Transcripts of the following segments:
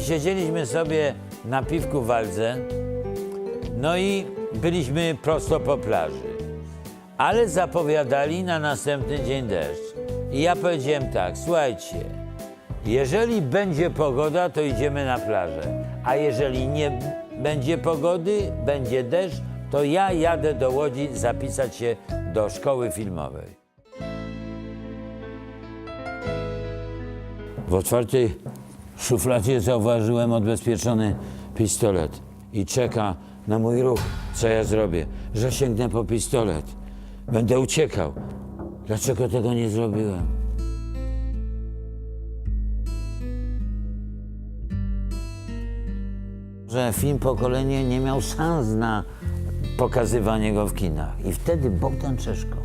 siedzieliśmy sobie na piwku w Waldze, no i byliśmy prosto po plaży. Ale zapowiadali na następny dzień deszcz. I ja powiedziałem tak, słuchajcie, jeżeli będzie pogoda, to idziemy na plażę. A jeżeli nie będzie pogody, będzie deszcz, to ja jadę do Łodzi zapisać się do szkoły filmowej. W otwartej szufladzie zauważyłem odbezpieczony pistolet i czeka na mój ruch, co ja zrobię, że sięgnę po pistolet. Będę uciekał. Dlaczego tego nie zrobiłem? Że film Pokolenie nie miał szans na pokazywanie go w kinach. I wtedy Bogdan Czeszko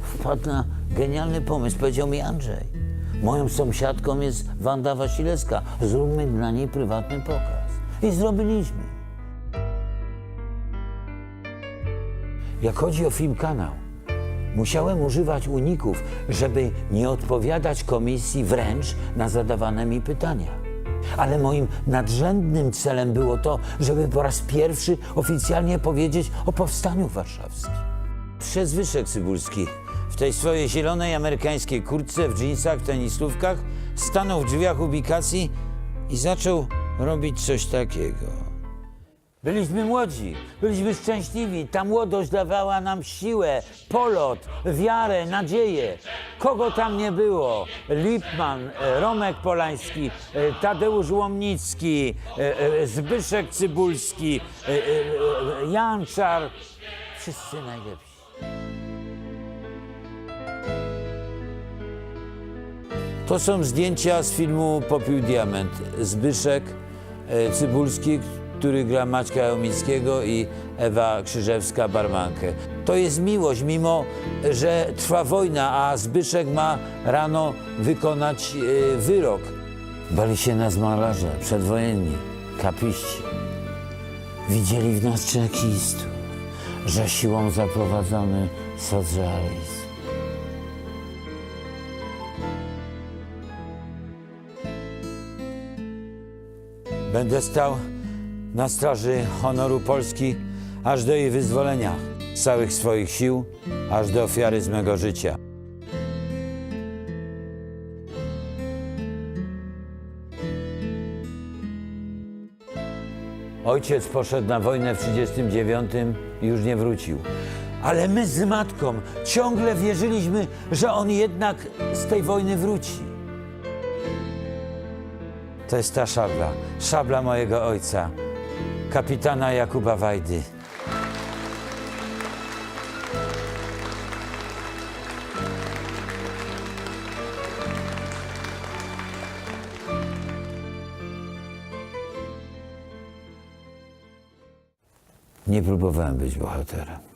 wpadł na genialny pomysł. Powiedział mi Andrzej, moją sąsiadką jest Wanda Wasilewska. Zróbmy dla niej prywatny pokaz. I zrobiliśmy. Jak chodzi o film Kanał, musiałem używać uników, żeby nie odpowiadać komisji wręcz na zadawane mi pytania. Ale moim nadrzędnym celem było to, żeby po raz pierwszy oficjalnie powiedzieć o powstaniu warszawskim. Przez Zbyszek Cybulski w tej swojej zielonej amerykańskiej kurtce, w dżinsach, tenisówkach stanął w drzwiach ubikacji i zaczął robić coś takiego. Byliśmy młodzi, byliśmy szczęśliwi. Ta młodość dawała nam siłę, polot, wiarę, nadzieję. Kogo tam nie było? Lipman, e, Romek Polański, e, Tadeusz Łomnicki, e, Zbyszek Cybulski, Janczar. Wszyscy najlepsi. To są zdjęcia z filmu Popiół Diament. Zbyszek e, Cybulski, który gra Maćka Jałmickiego i Ewa Krzyżewska barmankę. To jest miłość, mimo że trwa wojna, a Zbyszek ma rano wykonać e, wyrok. Bali się nas malarze przedwojenni, kapiści. Widzieli w nas czekistów, że siłą zaprowadzony socjalizm. Będę stał na straży honoru Polski aż do jej wyzwolenia, z całych swoich sił, aż do ofiary z mego życia. Ojciec poszedł na wojnę w 1939 i już nie wrócił. Ale my z matką ciągle wierzyliśmy, że on jednak z tej wojny wróci. To jest ta szabla. Szabla mojego ojca, kapitana Jakuba Wajdy. Nie próbowałem być bohaterem.